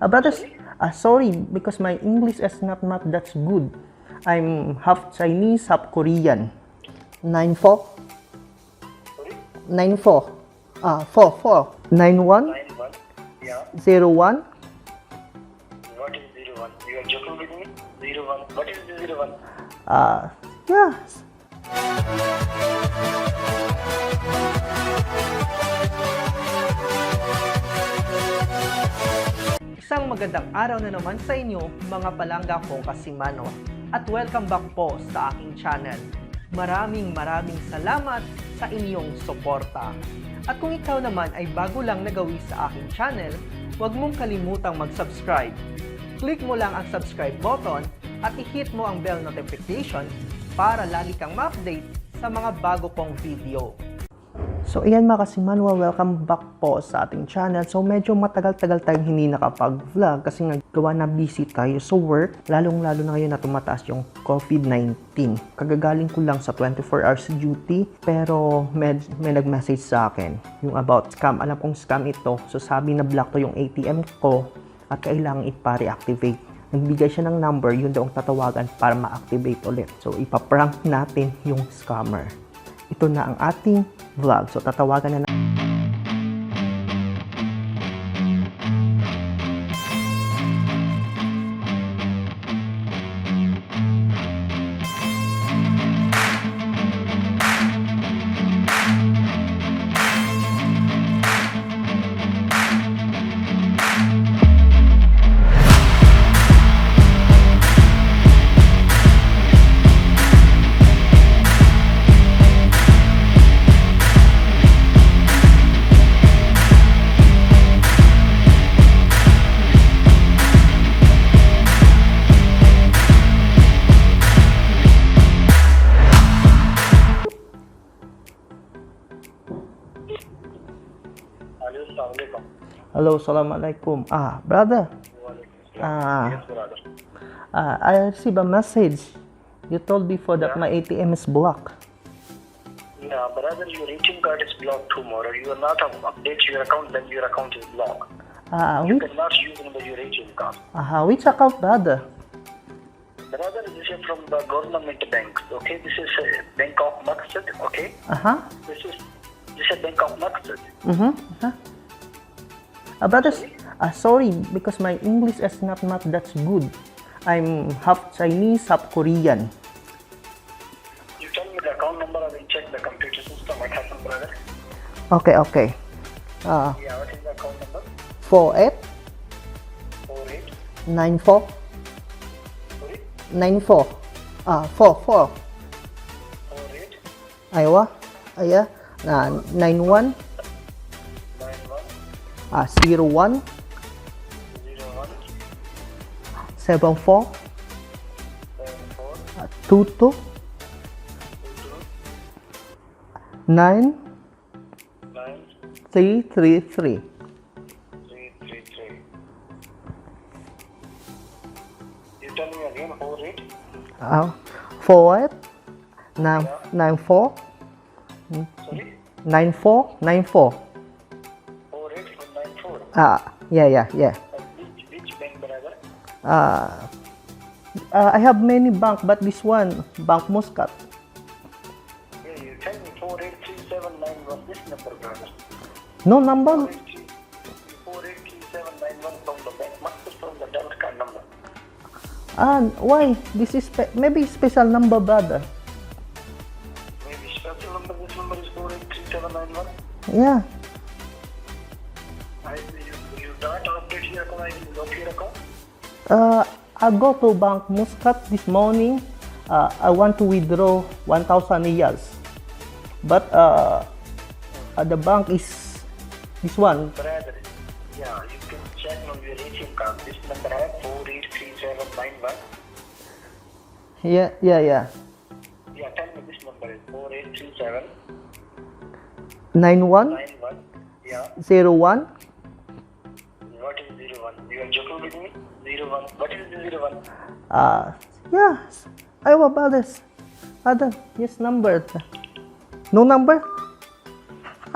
Uh, brothers, uh, sorry because my English is not not that good. I'm half Chinese, half Korean. Nine four. Sorry? Nine four. Ah, four four. Nine one Nine one. Yeah. zero one What is zero one? You are joking with me? Zero one. What is the zero one? Uh, yeah. Magandang araw na naman sa inyo, mga palangga kong kasimano. At welcome back po sa aking channel. Maraming maraming salamat sa inyong suporta. At kung ikaw naman ay bago lang nagawi sa aking channel, huwag mong kalimutang mag-subscribe. Click mo lang ang subscribe button at i-hit mo ang bell notification para lagi kang ma-update sa mga bago kong video. So, ayan mga kasimanwa, welcome back po sa ating channel. So, medyo matagal-tagal tayong hindi nakapag-vlog kasi nga gawa na busy tayo sa work, lalong-lalo na ngayon na tumataas yung COVID-19. Kagagaling ko lang sa 24 hours duty, pero may, may nag-message sa akin yung about scam. Alam kong scam ito, so sabi na block to yung ATM ko at kailangan ipa-reactivate. Nagbigay siya ng number, yun daw ang tatawagan para ma-activate ulit. So, ipaprank natin yung scammer ito na ang ating vlog. So, tatawagan na na. Assalamualaikum. Hello, Assalamualaikum. Ah, brother, Ah. Ah, I received a message. You told before that my ATM is blocked. Yeah, brother, your ATM card is blocked tomorrow. You are not up- update your account, then your account is blocked. Ah, You which, cannot use the your ATM card. ah, which account, brother? Brother, this is from the government bank. Okay, this is uh, Bank of Maqsad. Okay, this is this is Bank of Maqsad. Mm-hmm. Uh-huh. Ah, brothers, ah, sorry because my English is not not that good. I'm half Chinese, half Korean. You tell me the account number. I will check the computer system. What happened, brother? Okay, okay. Ah, Yeah, what is the account number? four eight Four eight. nine four Sorry, nine four. Ah, four four. four eight Aywa, aya, na ah zero one, zero one seven four, seven four ah, two two, two two nine nine three three three. three three three. You tell me again. Four eight. Ah, four eight, nine nine four, Sorry, nine four, nine four. four eight one nine four. Ah, yeah, yeah, yeah. Uh, which which bank, brother? Ah, ah, I have many bank, but this one, Bank Muscat. Yeah, you tell me four eight three seven nine one. This number, brother. No number. Four eight three four eight three seven nine one from the bank. Must be from the debit card number. Ah, why? This is spe- maybe special number, brother. Yeah. I you you don't update your account. I will block your account. Uh, I go to Bank Muscat this morning. Uh, I want to withdraw 1,000 riyals. But uh, uh, the bank is this one. Brother, yeah, you can check on your ATM card. This number है four eight three seven nine one. Yeah, yeah, yeah. Yeah, tell me this number is four eight three seven 9101. Nine one. Yeah, what is zero one? You are joking with me? Zero one. What is the zero one? Uh, yeah. Aywa, brothers. Brother, yes, number. No number?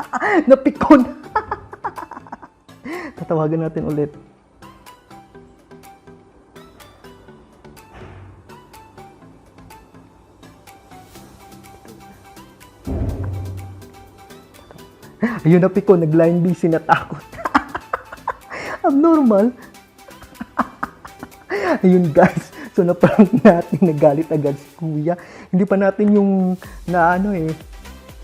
Napikon. Tatawagan natin ulit. Ayun na piko, nag-line busy na takot. Abnormal. Ayun guys, so na-prank natin, nagalit agad si kuya. Hindi pa natin yung na ano eh,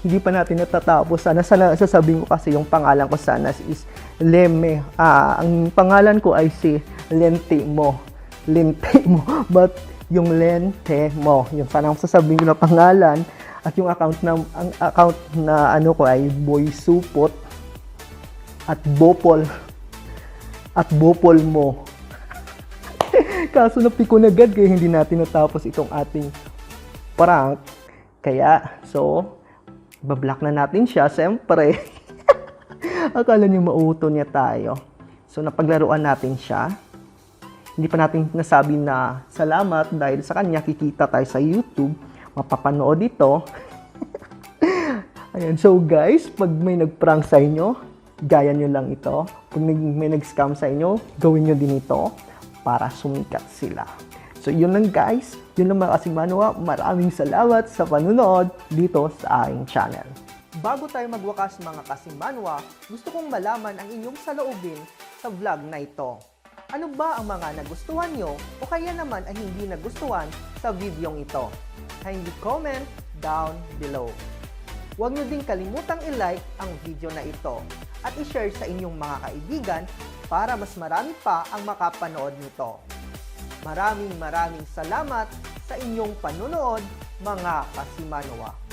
hindi pa natin natatapos. Sana, sana sasabihin ko kasi yung pangalan ko sana is Leme. Ah, ang pangalan ko ay si Lente mo. Lente mo. But yung Lente mo, yung sana sasabihin ko na pangalan at yung account na ang account na ano ko ay Boy Supot at Bopol at Bopol mo. Kaso na agad kaya hindi natin natapos itong ating prank. Kaya, so, bablock na natin siya, siyempre. Akala niyo mauto niya tayo. So, napaglaruan natin siya. Hindi pa natin nasabi na salamat dahil sa kanya kikita tayo sa YouTube. Mapapanood ito. Ayan, so guys, pag may nag-prank sa inyo, gaya nyo lang ito. Pag may nag-scam sa inyo, gawin nyo din ito para sumikat sila. So yun lang guys, yun lang mga kasimanwa. Maraming salamat sa panunod dito sa aking channel. Bago tayo magwakas mga kasimanwa, gusto kong malaman ang inyong saloobin sa vlog na ito. Ano ba ang mga nagustuhan nyo o kaya naman ay hindi nagustuhan sa videong ito? Kindly comment down below. Huwag nyo din kalimutang i-like ang video na ito at i-share sa inyong mga kaibigan para mas marami pa ang makapanood nito. Maraming maraming salamat sa inyong panunood mga kasimanwa.